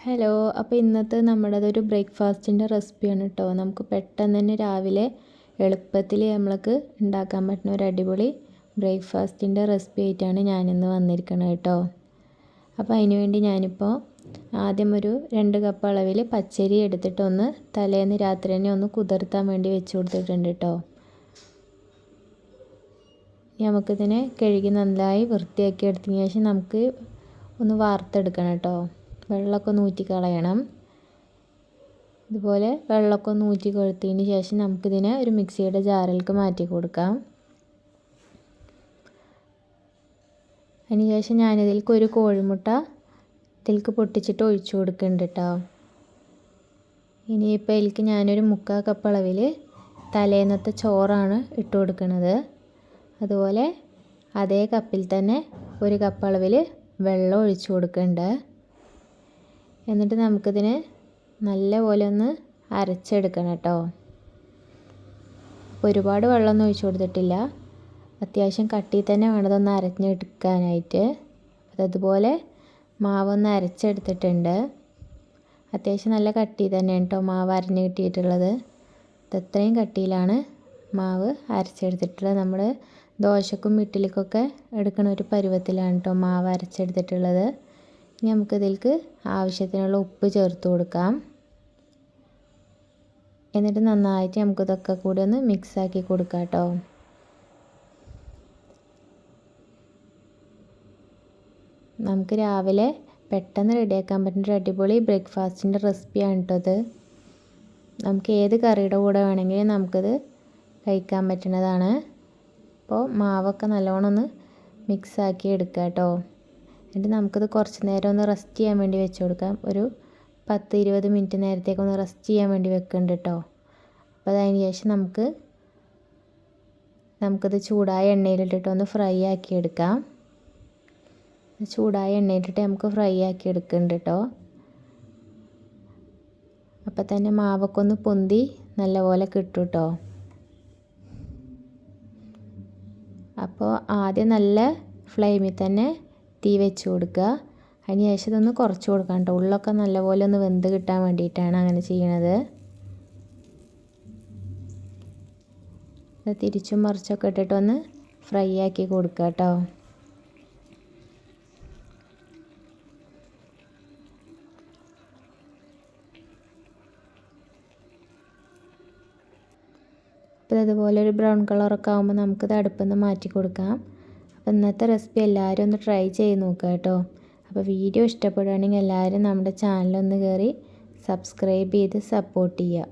Hello അപ്പോൾ ഇന്നത്തെ നമ്മുടേതൊരു ബ്രേക്ക്ഫാസ്റ്റിന്റെ റെസിപ്പിയാണ് കേട്ടോ നമുക്ക് പെട്ടെന്ന് തന്നെ രാവിലെ എളുപ്പത്തിൽ നമ്മൾക്ക് ഉണ്ടാക്കാൻ പറ്റുന്ന ഒരു അടിപൊളി ബ്രേക്ക്ഫാസ്റ്റിന്റെ റെസിപ്പി ആയിട്ടാണ് ഞാനിന്ന് വന്നിരിക്കുന്നത് കേട്ടോ അപ്പോൾ അതിന് വേണ്ടി ഞാനിപ്പോൾ ആദ്യം ഒരു രണ്ട് കപ്പ് അളവിൽ പച്ചരി എടുത്തിട്ട് ഒന്ന് തലേന്ന് രാത്രി തന്നെ ഒന്ന് കുതിർത്താൻ വേണ്ടി വെച്ച് കൊടുത്തിട്ടുണ്ട് കേട്ടോ നമുക്കിതിനെ കഴുകി നന്നായി വൃത്തിയാക്കി എടുത്തതിന് ശേഷം നമുക്ക് ഒന്ന് വാർത്തെടുക്കണം കേട്ടോ വെള്ളമൊക്കെ ഒന്ന് ഊറ്റി കളയണം. ഇതുപോലെ വെള്ളമൊക്കെ ഒന്ന് ഊറ്റി കൊഴുത്തതിന് ശേഷം നമുക്കിതിനെ ഒരു മിക്സിയുടെ ജാറിലേക്ക് മാറ്റി കൊടുക്കാം. അതിന് ശേഷം ഞാനിതിലേക്ക് ഒരു കോഴിമുട്ട ഇതിലേക്ക് പൊട്ടിച്ചിട്ട് ഒഴിച്ചു കൊടുക്കുന്നുണ്ട് കേട്ടോ. ഇനിയിപ്പോൾ ഇതിലേക്ക് ഞാനൊരു മുക്കാൽ കപ്പ് അളവിൽ തലേന്നത്തെ ചോറാണ് ഇട്ട് കൊടുക്കുന്നത്. അതുപോലെ അതേ കപ്പിൽ തന്നെ ഒരു കപ്പ് അളവിൽ വെള്ളം ഒഴിച്ചു കൊടുക്കുന്നുണ്ട്. എന്നിട്ട് നമുക്കിതിനെ നല്ലപോലെ ഒന്ന് അരച്ചെടുക്കണം കേട്ടോ. ഒരുപാട് വെള്ളമൊന്നും ഒഴിച്ചു കൊടുത്തിട്ടില്ല. അത്യാവശ്യം കട്ടിയിൽ തന്നെ വേണതൊന്ന് അരഞ്ഞെടുക്കാനായിട്ട്. അതുപോലെ മാവൊന്ന് അരച്ചെടുത്തിട്ടുണ്ട്. അത്യാവശ്യം നല്ല കട്ടി തന്നെയാണ് കേട്ടോ മാവ് അരഞ്ഞ് കിട്ടിയിട്ടുള്ളത്. ഇതത്രയും കട്ടിയിലാണ് മാവ് അരച്ചെടുത്തിട്ടുള്ളത്. നമ്മൾ ദോശക്കും ഇഡ്ഡലിക്കൊക്കെ എടുക്കണ ഒരു പരുവത്തിലാണ് കേട്ടോ മാവ് അരച്ചെടുത്തിട്ടുള്ളത്. ഇനി നമുക്കിതിലേക്ക് ആവശ്യത്തിനുള്ള ഉപ്പ് ചേർത്ത് കൊടുക്കാം. എന്നിട്ട് നന്നായിട്ട് നമുക്കിതൊക്കെ കൂടി ഒന്ന് മിക്സാക്കി കൊടുക്കാം കേട്ടോ നമുക്ക് രാവിലെ പെട്ടെന്ന് റെഡിയാക്കാൻ പറ്റുന്ന ഒരു അടിപൊളി ബ്രേക്ക്ഫാസ്റ്റിന്റെ റെസിപ്പിയാണ് കേട്ടോ ഇത്. നമുക്ക് ഏത് കറിയുടെ കൂടെ വേണമെങ്കിലും നമുക്കിത് കഴിക്കാൻ പറ്റുന്നതാണ്. അപ്പോൾ മാവൊക്കെ നല്ലോണം ഒന്ന് മിക്സാക്കി എടുക്കാം കേട്ടോ എന്നിട്ട് നമുക്കത് കുറച്ച് നേരം ഒന്ന് റെസ്റ്റ് ചെയ്യാൻ വേണ്ടി വെച്ച് കൊടുക്കാം. ഒരു പത്ത് ഇരുപത് മിനിറ്റ് നേരത്തേക്ക് ഒന്ന് റെസ്റ്റ് ചെയ്യാൻ വേണ്ടി വെക്കുന്നുണ്ട് കേട്ടോ അപ്പോൾ അതിന് ശേഷം നമുക്ക് നമുക്കത് ചൂടായ എണ്ണയിലിട്ടിട്ട് ഒന്ന് ഫ്രൈ ആക്കി എടുക്കാം. ചൂടായ എണ്ണയിലിട്ട് നമുക്ക് ഫ്രൈ ആക്കി എടുക്കുന്നുണ്ട് കേട്ടോ അപ്പം തന്നെ മാവൊക്കെ ഒന്ന് പൊന്തി നല്ലപോലെ കിട്ടും കേട്ടോ അപ്പോൾ ആദ്യം നല്ല ഫ്ലെയിമിൽ തന്നെ തീ വെച്ച് കൊടുക്കുക. അതിന് ശേഷം ഇതൊന്ന് കുറച്ച് കൊടുക്കാം കേട്ടോ. ഉള്ളൊക്കെ നല്ലപോലെ ഒന്ന് വെന്ത് കിട്ടാൻ വേണ്ടിയിട്ടാണ് അങ്ങനെ ചെയ്യണത്. തിരിച്ചും മറിച്ചൊക്കെ ഇട്ടിട്ട് ഒന്ന് ഫ്രൈ ആക്കി കൊടുക്കുക കേട്ടോ. അപ്പോൾ ഇതുപോലെ ഒരു ബ്രൗൺ കളറൊക്കെ ആകുമ്പോൾ നമുക്കിത് അടുപ്പിൽ നിന്ന് മാറ്റി കൊടുക്കാം. അപ്പോൾ ഇന്നത്തെ റെസിപ്പി എല്ലാവരും ഒന്ന് ട്രൈ ചെയ്ത് നോക്കുക കേട്ടോ. അപ്പോൾ വീഡിയോ ഇഷ്ടപ്പെടുകയാണെങ്കിൽ എല്ലാവരും നമ്മുടെ ചാനലൊന്ന് കയറി സബ്സ്ക്രൈബ് ചെയ്ത് സപ്പോർട്ട് ചെയ്യുക.